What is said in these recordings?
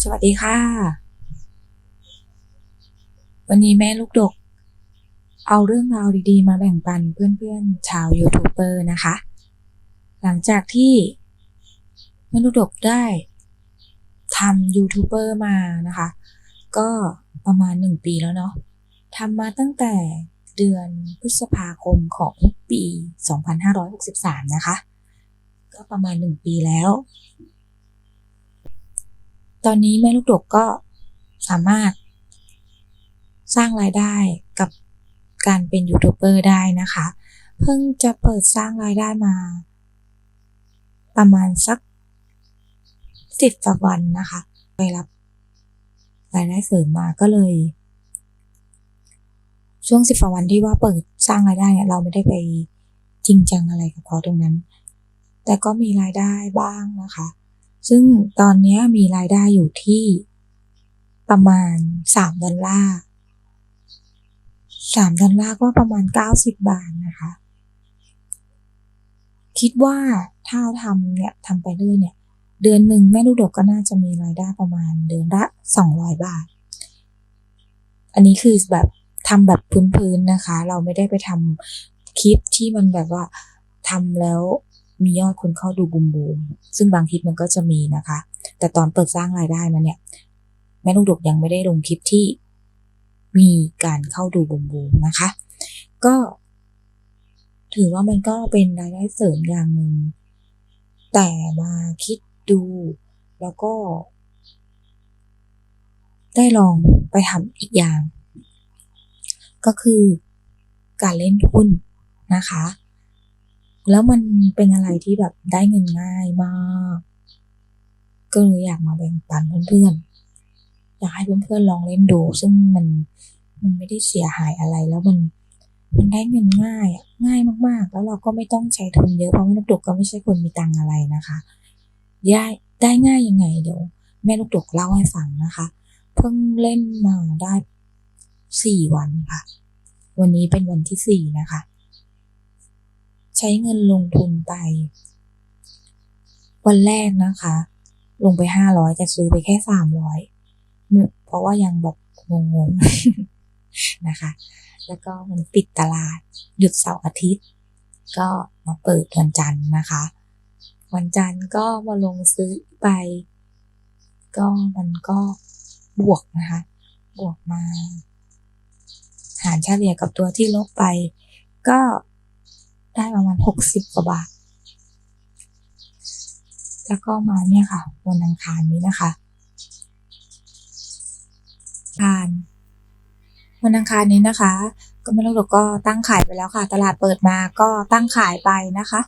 สวัสดีค่ะ วันนี้แม่ลูกดก เอาเรื่องราวดีๆ มาแบ่งปันเพื่อนๆ ชาวยูทูบเบอร์นะคะ หลังจากที่แม่ลูกดกได้ทำยูทูบเบอร์มานะคะ ก็ประมาณหนึ่งปีแล้วเนาะทำมาตั้งแต่เดือนพฤษภาคมของปี 2563 นะคะ ก็ประมาณหนึ่งปีแล้ว ตอนนี้แม่ลูกดกก็สามารถสร้างรายได้กับการเป็นยูทูบเบอร์ได้นะคะ เพิ่งจะเปิดสร้างรายได้มา ประมาณสักสิบวันนะคะ ไปรับรายได้เสริมมาก็เลย ช่วงสิบวันที่ว่าเปิดสร้างรายได้เนี่ยเราไม่ได้ไปจริงจังอะไรกับเขาตรงนั้น แต่ก็มีรายได้บ้างนะคะ ซึ่งตอนนี้มีรายได้อยู่ที่ประมาณสามดอลลาร์สามดอลลาร์ก็ประมาณเก้าสิบบาทนะคะ คิดว่าถ้าทำเนี่ยทำไปเรื่อยเนี่ย เดือนหนึ่งแม่ลูกดกก็น่าจะมีรายได้ประมาณเดือนละสองร้อยบาท อันนี้คือแบบทำแบบพื้นๆนะคะ เราไม่ได้ไปทำคลิปที่มันแบบว่าทำแล้ว มียอดคนเข้าดูบูมบูมซึ่งบางคลิปมันก็จะมีนะคะ แต่ตอนเปิดสร้างรายได้มาเนี่ย แม่ลูกดกยังไม่ได้ลงคลิปที่มีการเข้าดูบูมบูมนะคะ ก็ ถือว่ามันก็เป็นรายได้เสริมอย่างหนึ่งแต่มาคิดดู แล้วก็ ได้ลองไปทำอีกอย่าง ก็คือการเล่นหุ้นนะคะ แล้วมันเป็นอะไรที่แบบได้เงินง่ายมาก ก็เลยอยากมาแบ่งปันเพื่อนๆ อยากให้เพื่อนๆลองเล่นดู ซึ่งมันมันไม่ได้เสียหายอะไรแล้วมันมันได้เงินง่ายอะง่ายมากๆ แล้วเราก็ไม่ต้องใช้ทุนเยอะเพราะแม่ลูกดกก็ไม่ใช่คนมีตังอะไรนะคะได้ได้ง่ายยังไงเดี๋ยวแม่ลูกดกเล่าให้ฟังนะคะ เพิ่งเล่นมาได้สี่วันค่ะ วันนี้เป็นวันที่สี่นะคะ ช้เงินลงทุนไป วันแรกนะคะ ลงไปห้าร้อยจะซื้อไปแค่สามร้อยเพราะว่ายังแบบงงๆนะคะ แล้วก็มันปิดตลาดหยุดเสาร์อาทิตย์ ก็มาเปิดวันจันทร์นะคะ วันจันทร์ก็มาลงซื้อไป ก็มันก็บวกนะคะ บวกมา หารเฉลี่ยกับตัวที่ลบไป ก็ ได้ประมาณหกสิบกว่าบาท แล้วก็มาเนี่ยค่ะวันอังคารนี้นะคะคารวันอังคารนี้นะคะ ก็ไม่รู้หรอกก็ตั้งขายไปแล้วค่ะ ตลาดเปิดมาก็ตั้งขายไปนะคะ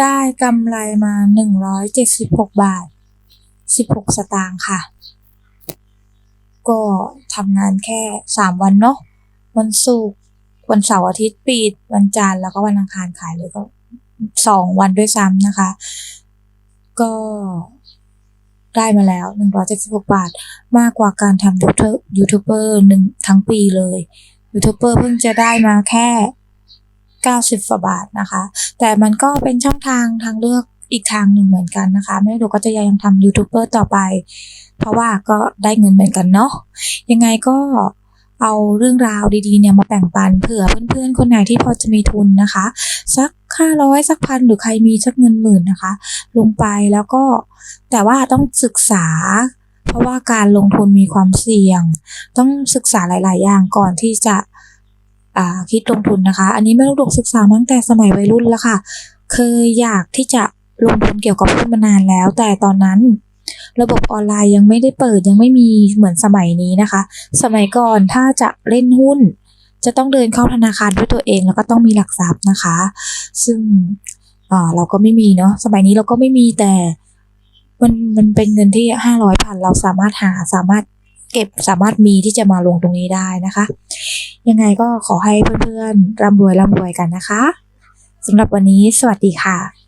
ได้กำไรมาหนึ่งร้อยเจ็ดสิบหกบาทสิบหกสตางค์ค่ะ ก็ทำงานแค่สามวันเนาะวันศุกร์ วันเสาร์อาทิตย์ปิดวันจันทร์แล้วก็วันอังคารขายเลยก็สองวันด้วยซ้ำนะคะ ก็ได้มาแล้ว 176 บาท มากกว่าการทำยูทูบยูทูบเบอร์หนึ่งทั้งปีเลยยูทูบเบอร์เพิ่งจะได้มาแค่ 90กว่าบาทนะคะ แต่มันก็เป็นช่องทางทางเลือกอีกทางหนึ่งเหมือนกันนะคะ ไม่รู้ก็จะยังทำยูทูบเบอร์ต่อไป เพราะว่าก็ได้เงินเหมือนกันเนาะยังไงก็ เอาเรื่องราวดีๆเนี่ยมาแบ่งปันเผื่อเพื่อนๆ คนไหนที่พอจะมีทุนนะคะ สักห้าร้อยสักพันหรือใครมีสักเงินหมื่นนะคะ ลงไปแล้วก็แต่ว่าต้องศึกษา เพราะว่าการลงทุนมีความเสี่ยง ต้องศึกษาหลาย ๆ อย่างก่อนที่จะคิดลงทุนนะคะ อันนี้แม่ลูกดกศึกษาตั้งแต่สมัยวัยรุ่นแล้วค่ะ เคยอยากที่จะลงทุนเกี่ยวกับหุ้นมานานแล้ว แต่ตอนนั้น ระบบออนไลน์ยังไม่ได้เปิดยังไม่มีเหมือนสมัยนี้นะคะ สมัยก่อนถ้าจะเล่นหุ้น จะต้องเดินเข้าธนาคารด้วยตัวเองแล้วก็ต้องมีหลักทรัพย์นะคะ ซึ่งเราก็ไม่มีเนาะสมัยนี้เราก็ไม่มีแต่มันมันเป็นเงินที่ห้าร้อยพันเราสามารถหาสามารถเก็บสามารถมีที่จะมาลงตรงนี้ได้นะคะ ยังไงก็ขอให้เพื่อนๆร่ำรวยร่ำรวยกันนะคะสำหรับวันนี้สวัสดีค่ะ